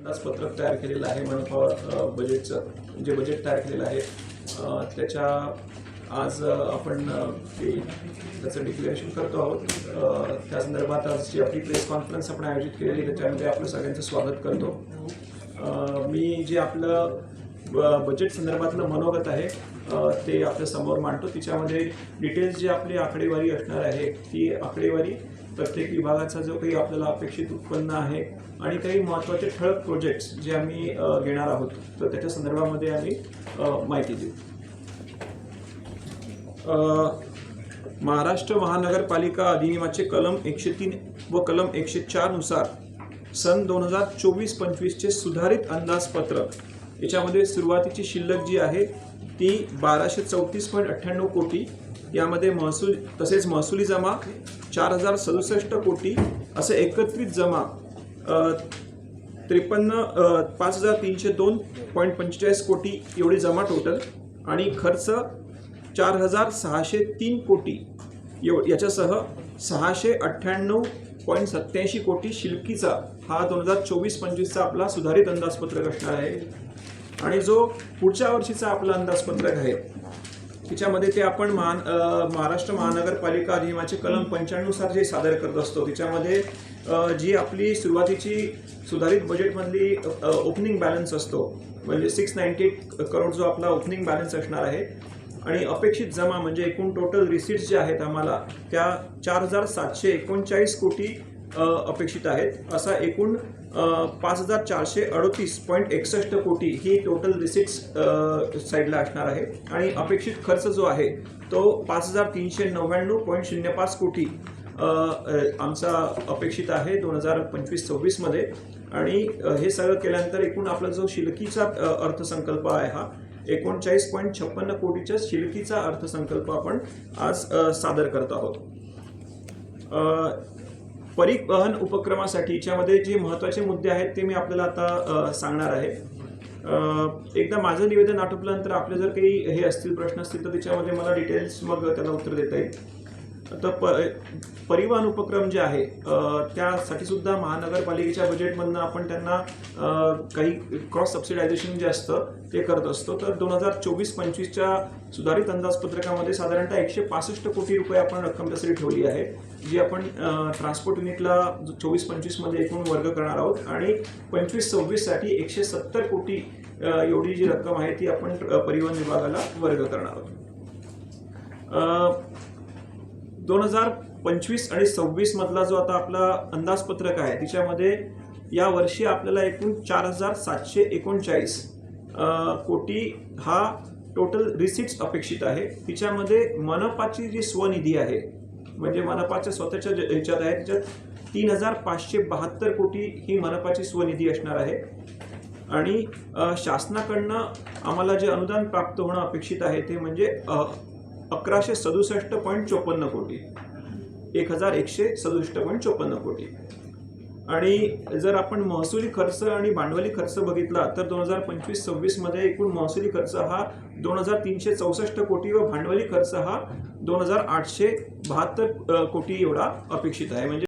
अंदाजपत्रक तयार केलेलं आहे मनपा बजेटचं जे बजेट तयार केलेलं आहे. त्याच्या आज आपण ते त्याचं डिक्लेरेशन करतो आहोत. त्या संदर्भात आज जी आपली प्रेस कॉन्फरन्स आपण आयोजित केलेली त्याच्यामध्ये आपलं सगळ्यांचं स्वागत करतो. मी जे आपलं बजेट संदर्भातलं मनोगत आहे ते आपल्यासमोर मांडतो. तिच्यामध्ये डिटेल्स जी आपली आकडेवारी असणार आहे ती आकडेवारी प्रत्येक विभागाचा जो काही आपल्याला अपेक्षित उत्पन्न आहे आणि काही महत्त्वाचे ठळक प्रोजेक्ट्स जे आम्ही घेणार आहोत तर त्याच्या संदर्भामध्ये आम्ही माहिती देऊ. महाराष्ट्र महानगरपालिका अधिनियमाचे कलम एकशे तीन व कलम एकशे चारनुसार सन दोन हजार चोवीस पंचवीसचे सुधारित अंदाजपत्रक याच्यामध्ये सुरुवातीची शिल्लक जी आहे ती बाराशे चौतीस पॉईंट अठ्ठ्याण्णव कोटी यामध्ये महसूल तसेच महसुली जमा चार हजार सदुसष्ट कोटी असं एकत्रित जमा त्रेपन्न पाच हजार तीनशे दोन पॉईंट पंचेचाळीस कोटी एवढी जमा टोटल आणि खर्च चार हजार सहाशे तीन कोटी एव याच्यासह सहाशे अठ्ठ्याण्णव पॉईंट सत्याऐंशी कोटी शिल्कीचा हा दोन हजार चोवीस पंचवीसचा आपला सुधारित अंदाजपत्रक असणार आहे. आणि जो पुढच्या वर्षीचा आपला अंदाजपत्रक आहे तिच्यामध्ये ते आपण महान महाराष्ट्र महानगरपालिका अधिनियमाचे कलम पंच्याण्णवनुसार जे सादर करत असतो तिच्यामध्ये जी आपली सुरुवातीची सुधारित बजेटमधली ओपनिंग बॅलन्स असतो म्हणजे सिक्स नाईन्टी एट करोड जो आपला ओपनिंग बॅलन्स असणार आहे आणि अपेक्षित जमा म्हणजे एकूण टोटल रिसीट्स जे आहेत आम्हाला त्या चार हजार सातशे एकोणचाळीस कोटी अपेक्षित आहेत. असा एकूण पाच हजार चारशे अडतीस पॉईंट एकसष्ट कोटी ही टोटल रिसिट्स साईडला असणार आहे. आणि अपेक्षित खर्च जो आहे तो पाच हजार तीनशे नव्याण्णव पॉईंट शून्य पाच कोटी आमचा अपेक्षित आहे दोन हजार पंचवीस सव्वीसमध्ये. आणि हे सगळं केल्यानंतर एकूण आपला जो शिल्कीचा अर्थसंकल्प आहे हा एकोणचाळीस पॉईंट छप्पन्न कोटीच्या शिल्कीचा अर्थसंकल्प आपण आज सादर करत आहोत. परिवहन उपक्रमासाठी याच्यामध्ये जे महत्त्वाचे मुद्दे आहेत ते मी आपल्याला आता सांगणार आहे. एकदा माझं निवेदन आटोपल्यानंतर आपले जर काही हे असतील प्रश्न असतील तर त्याच्यामध्ये मला डिटेल्स मग त्याला उत्तर देता येईल. तर प परिवहन उपक्रम जे आहे त्यासाठी सुद्धा महानगरपालिकेच्या बजेटमधनं आपण त्यांना काही क्रॉस सबसिडायझेशन जे असतं ते करत असतो. तर दोन हजार चोवीस पंचवीसच्या सुधारित अंदाजपत्रकामध्ये साधारणतः एकशे पासष्ट कोटी रुपये आपण रक्कम त्यासाठी ठेवली आहे जी आपण ट्रान्सपोर्ट युनिटला चोवीस पंचवीसमध्ये एकूण वर्ग करणार आहोत. आणि पंचवीस सव्वीससाठी एकशे सत्तर कोटी एवढी जी रक्कम आहे ती आपण परिवहन विभागाला वर्ग करणार आहोत. दोन हजार पंचवीस आणि सव्वीस मधला जो आता आपला अंदाजपत्रक आहे तिच्यामध्ये या वर्षी आपल्याला एकूण चार हजार सातशे एकोणचाळीस कोटी हा टोटल रिसिट्स अपेक्षित आहे. तिच्यामध्ये मनपाची जी स्वनिधी आहे म्हणजे मनपाच्या स्वतःच्या ज्या- ह्याच्यात आहे त्याच्यात तीन हजार पाचशे बहात्तर कोटी ही मनपाची स्वनिधी असणार आहे. आणि शासनाकडनं आम्हाला जे अनुदान प्राप्त होणं अपेक्षित आहे ते म्हणजे अकराशे सदुसष्ट पॉईंट चोपन्न कोटी. एक हजार एकशे सदुसष्ट पॉईंट चोपन्न कोटी. आणि जर आपण महसुली खर्च आणि भांडवली खर्च बघितला तर दोन हजार पंचवीस सव्वीसमध्ये एकूण महसुली खर्च हा दोन हजार तीनशे चौसष्ट कोटी व भांडवली खर्च हा दोन हजार आठशे बहात्तर कोटी एवढा अपेक्षित आहे. म्हणजे